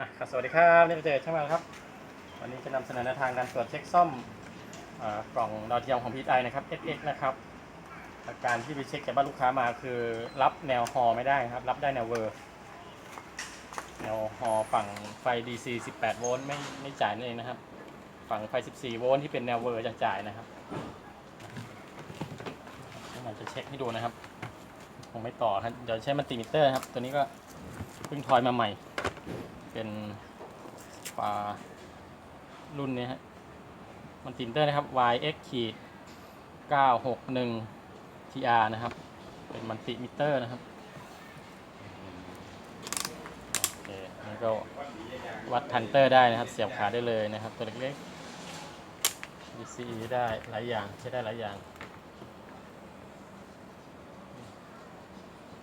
อะครับสวัสดีครับนี่เราเจอช่างมวครับ วันนี้จะนำเสนอแนวทางการตรวจเช็คซ่อมกล่องดาวเทียมของพีไอนะครับ XX นะครับอาการที่ไปเช็คจากบ้านลูกค้ามาคือรับแนวฮอไม่ได้ครับ รับได้แนวเวอร์ แนวฮอฝั่งไฟ DC 18 โวลต์ไม่ไม่จ่ายนั่นเองนะครับ ฝั่งไฟ 14 โวลต์ที่เป็นแนวเวอร์จะจ่ายนะครับเราจะเช็คให้ดูนะครับคงไม่ต่อครับเดี๋ยวใช้มัลติมิเตอร์ครับ ตัวนี้ก็เพิ่งทอยมาใหม่ เป็นปลารุ่นนี้ฮะมันตินเตอร์นะครับ YX ขีด961 TR นะครับ เป็นมันติมิเตอร์นะครับ โอเคนี่ก็วัดทันเตอร์ได้นะครับ เสียบขาได้เลยนะครับ ตัวเล็กๆ DCE ได้หลายอย่าง ใช้ได้หลายอย่าง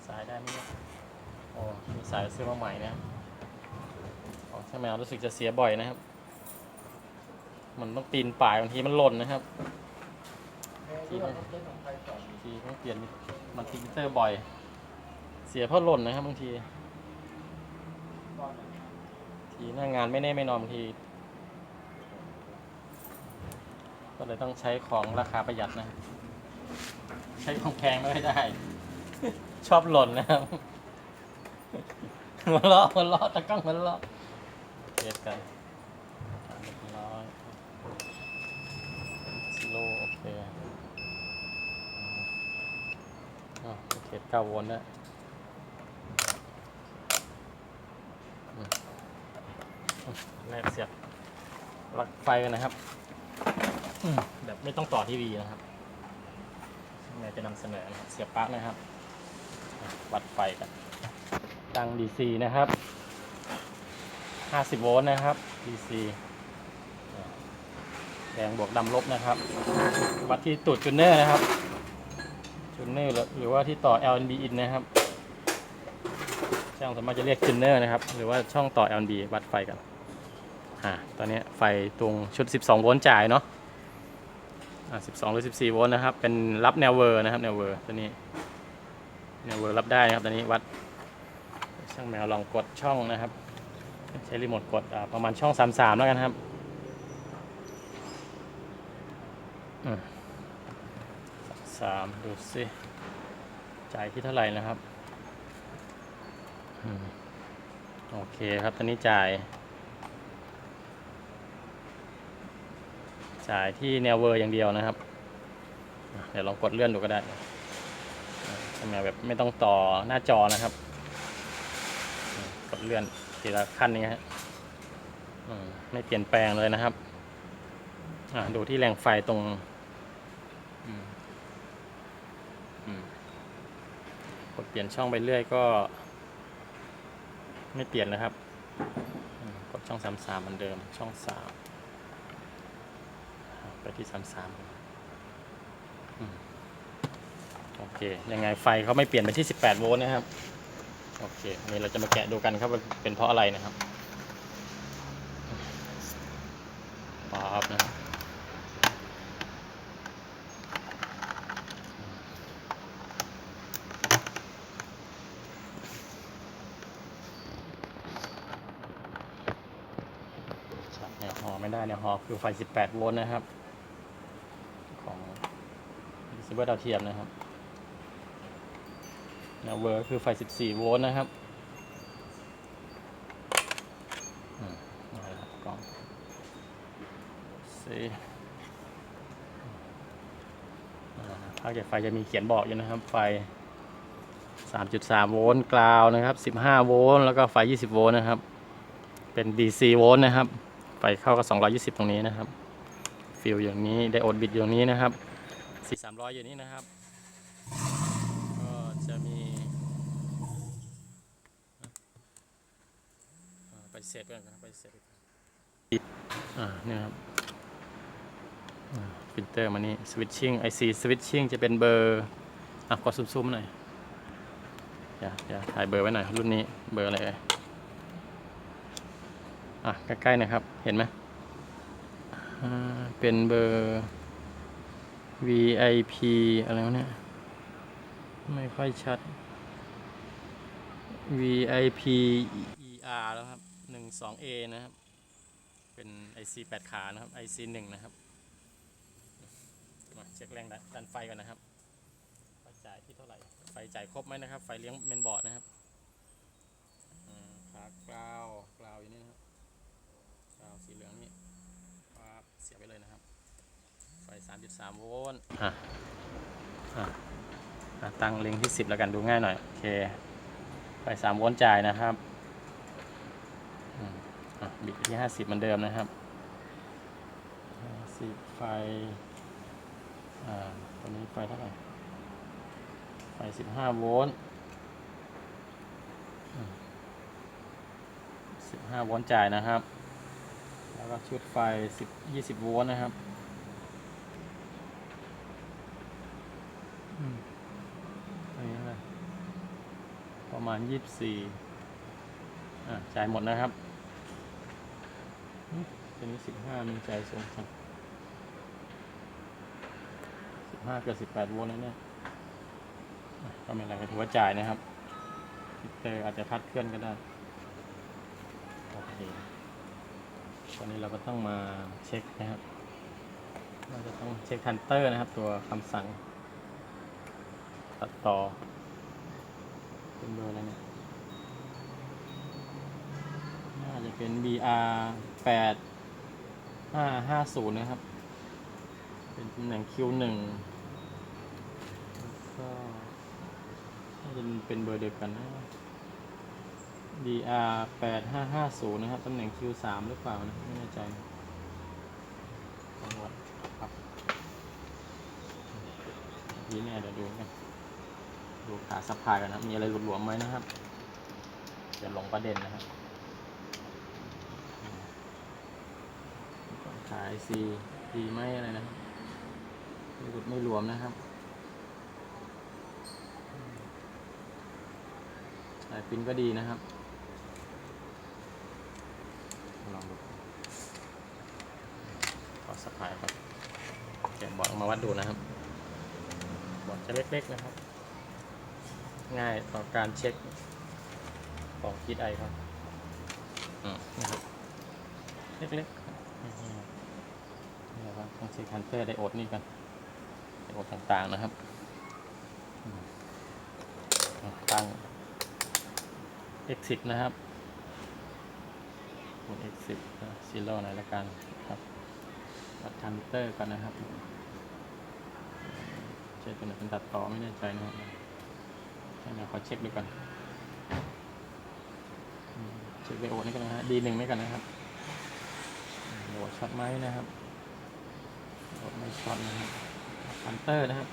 สายได้ไหมโอ้มีสายซื้อมาใหม่นะครับ ของช่างแมวรู้สึกจะเสียบ่อยนะครับ มันต้องปีนป่ายบางทีมันหล่นนะครับทีต้องทีต้องเปลี่ยนมันติมิเตอร์บ่อย เสียเพราะหล่นนะครับบางที ทีหน้างานไม่แน่ไม่นอนบางที ก็เลยต้องใช้ของราคาประหยัดนะ ใช้ของแพงไม่ได้ ชอบหล่นนะครับหัวเราะหัวเราะตะกั้งหัวเราะ เทียบกันเรียบร้อยสโลโอเคอ๋อโอเคเก้าโวลต์นะอืมแรกเสียบปลั๊กไฟกันนะครับแบบไม่ต้องต่อทีวีนะครับแม่จะนำเสนอเสียบปลั๊กนะครับ วัดไฟกัน ตั้ง DC นะครับ 50 โวลต์นะครับ DC แดงบวกดำลบนะครับ วัดที่ตูดจูเนอร์นะครับจูเนอร์หรือว่าที่ต่อ LNB in นะครับ ช่างสามารถจะเรียกจูเนอร์นะครับ หรือว่าช่องต่อ LNB วัดไฟกันอ่าตอนนี้ไฟตรงชุด 12 โวลต์จ่ายเนาะอ่า12 หรือ 14 โวลต์นะครับ เป็นรับแนวเวอร์นะครับ แนวเวอร์ตัวนี้ แนวเวอร์รับได้นะครับ ตอนนี้วัด ช่างแมวลองกดช่องนะครับ ใช้รีโมทกดประมาณช่อง 33 แล้วกันครับสามดูสิจ่ายที่เท่าไหร่นะครับอโอเคครับตอนนี้จ่าย จ่ายที่แนวเวอร์อย่างเดียวนะครับ เดี๋ยวลองกดเลื่อนดูก็ได้อะช่างแมวแบบไม่ต้องต่อหน้าจอนะครับ กดเลื่อน ทีละขั้นนี้ฮะอืมไม่เปลี่ยนแปลงเลยนะครับดูที่แรงไฟตรงกดเปลี่ยนช่องไปเรื่อยก็ ไม่เปลี่ยนนะครับกดช่องสามสามเหมือนเดิมช่องสามไปที่สามสามโอเค ยังไงไฟเขาไม่เปลี่ยนไปที่18โวลต์นะครับ โอเคนนี้เราจะมาแกะดูกันครับว่าเป็นเพราะอะไรนะครับป๊อบนะครับแนวฮอไม่ได้แนวฮอคือไฟ 18 โวลต์นะครับ ของซิเบอร์ดาวเทียมนะครับ นวเวอร์คือไฟ 14 โวลต์นะครับอืมเอาละครับกล้องสีอ่าภาคจากไฟจะมีเขียนบอกอยู่นะครับ ไฟ 3.3 โวลต์กราวนะครับ 15 โวลต์แล้วก็ไฟ 20 โวลต์นะครับ เป็น DC โวลต์นะครับ ไฟเข้าก็220 ตรงนี้นะครับ ฟิลอย่างนี้ ไดโอดบิดอย่างนี้นะครับ 4300 อยู่นี้นะครับ ก็จะมีอ่าไป เสร็จกันครับไปเสร็จอ่าเนี่ยครับฟิลเตอร์มานี่สวิตชิ่งไอซีสวิตชิ่งจะเป็นเบอร์ อะกดซูมๆหน่อย อย่าอย่าถ่ายเบอร์ไว้หน่อยรุ่นนี้เบอร์อะไรอะ ใกล้ๆหนะครับ เห็นไหมอ่าเป็นเบอร์ VIP อะไรวะเนี่ย ไม่ค่อยชัด VIP ER แล้วครับ 12A นะครับ เป็น IC 8 ขานะครับ IC 1 นะครับ มาเช็คแรงดันไฟกันนะครับไฟจ่ายที่เท่าไหร่ ไฟจ่ายครบไหมนะครับ ไฟเลี้ยงเมนบอร์ดนะครับอ่าขากราวกราวอยู่นี่นะครับกราวสีเหลืองนี่ปั๊บเสียบไปเลยนะครับ ไฟ 3.3 โวลต์อะอะอะตั้งเล็งที่ 10 แล้วกันดูง่ายหน่อย โอเค ไฟ 3 โวลต์จ่ายนะครับ อะบิดที่50เหมือนเดิมนะครับ50ไฟ อ่าตอนนี้ไฟเท่าไหร่ ไฟ15โวลต์อืม15โวลต์จ่ายนะครับ แล้วก็ชุดไฟ10 20โวลต์นะครับอืมอันนี้อะไรประมาณ24อ่าจ่ายหมดนะครับ อืมตัวนี้15มีจ่ายสูงจังสิบห้าเกือบสิบแปดโวลต์แล้วเนี่ยอะก็ไม่เป็นไรก็ถือว่าจ่ายนะครับมิเตอร์อาจจะพัดเคลื่อนก็ได้โอเคตอนนี้เราก็ต้องมาเช็คนะครับเราจะต้องเช็คทันเตอร์นะครับ ตัวคำสั่ง ตัดต่อ เป็นเบอร์อะไรเนี่ยน่าจะเป็น BR 8 5 5 0นะครับ เป็นตำแหน่ง Q1 แล้วก็จะเป็นเบอร์เดียวกันนะ DR 8550นะครับตำแหน่ง Q3 หรือเปล่านะไม่แน่ใจลองวัดครับทีเนี่ยเดี๋ยวดูกันดูขาสะพายกันนะ มีอะไรหลุดหลวมไหมนะครับจะหลงประเด็นนะครับ ขายซีดีไหมอะไรนะครับไม่หลุดไม่หลวมนะครับสายปินก็ดีนะครับลองดูขอสะพายครับแกะบอร์ดออกมาวัดดูนะครับ บอร์ดจะเล็กๆนะครับ ง่ายต่อการเช็คของคิดไอครับอืมนะครับ เล็กๆครับนี่นะครับ ต้องเช็คคันเตอร์ไดโอดนี่กันไดโอดต่างๆนะครับตั้ง exit นะครับกด exit ซีโร่หน่อยละกันครับวัดคันเตอร์กันนะครับเช็คเป็นไหนเป็นตัดต่อไม่แน่ใจนะครับให้เราขอเช็คดูกันอืมเช็คไดโอดนี่กันนะฮะดีหนึ่งไม่กันนะครับโหลดช็อตไหมนะครับ โหลดไม่ช็อตนะครับคันเตอร์นะครับ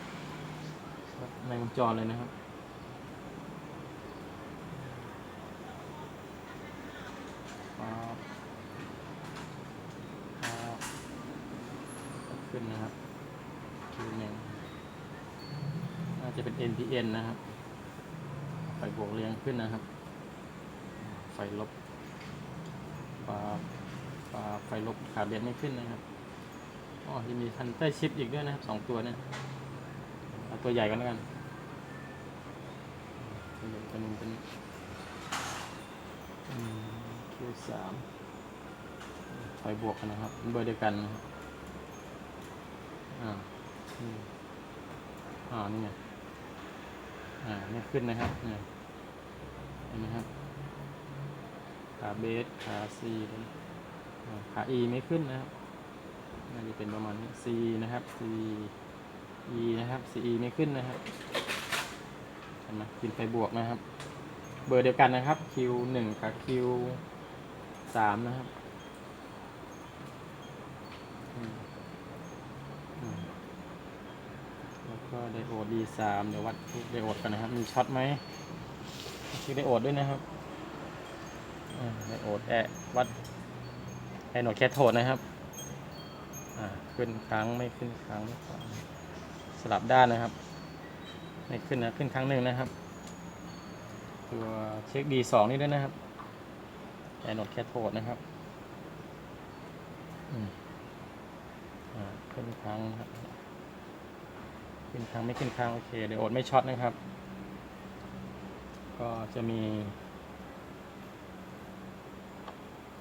ในวงจรเลยนะครับขึ้นนะครับคิวหนึ่งน่าจะเป็น NPN นะครับ ไฟบวกเรียงขึ้นนะครับ ไฟลบปาปาไฟลบขาเบียดไม่ขึ้นนะครับ อ๋อยังมีทันเตอร์ชิปอีกด้วยนะครับสองตัวเนี่ยเอาตัวใหญ่กันแล้วกันตัวใหญ่ตัวนึงเป็นคิวสามไฟบวกกันนะครับเป็นเบอร์เดียวกันนะครับอ่านี่อ่านี่ไงอ่าเนี่ยขึ้นนะครับเนี่ยเห็นไหมครับขาเบสขาซีตัวนี้อ่าขา E ไม่ขึ้นนะครับ น่าจะเป็นประมาณนี้ C นะครับ C E นะครับ C E ไม่ขึ้นนะครับเห็นไหมกินไฟบวกนะครับ เบอร์เดียวกันนะครับ Q หนึ่งกับ Q สามนะครับแล้วก็ไดโอด D สามเดี๋ยววัดไดโอดกันนะครับ มีช็อตไหมเช็คไดโอดด้วยนะครับไดโอดแอะวัดไอโนแคทโทดนะครับ ขึ้นครั้งไม่ขึ้นครั้งสลับด้านนะครับ ไม่ขึ้นนะขึ้นครั้งหนึ่งนะครับ ตัวเช็คดีสองนี่ด้วยนะครับไอโนดแคทโทดนะครับขึ้นครั้งครับขึ้นครั้งไม่ขึ้นครั้งโอเคเดี๋ยวโอดไม่ช็อตนะครับ ก็จะมี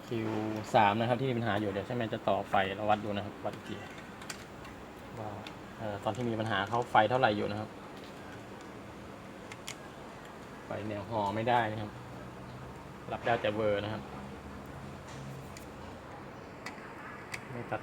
Q3 นะครับที่มีปัญหาอยู่เดี๋ยวใช่ไหมจะต่อไฟเราวัดดูนะครับวัดอีกทีว่าตอนที่มีปัญหาเขาไฟเท่าไหร่อยู่นะครับ ไฟแนวหอไม่ได้นะครับ รับได้แต่เวอร์นะครับไม่ตัด